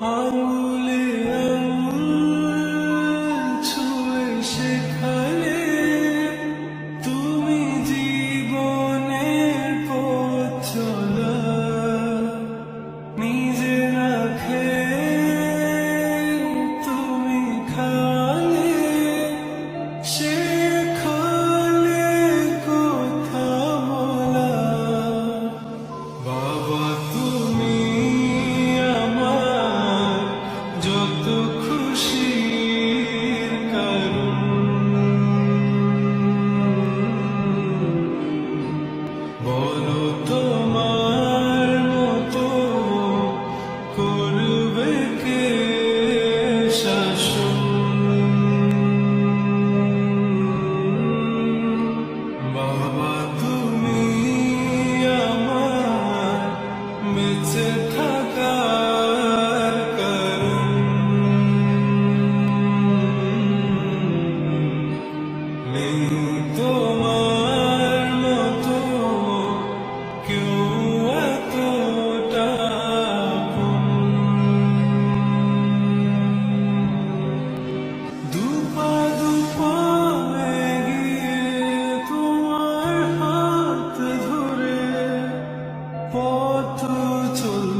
Hallelujah. তোমার মতো কেউ এতটা দুপা দুপা গিয়ে তোমার পথ চল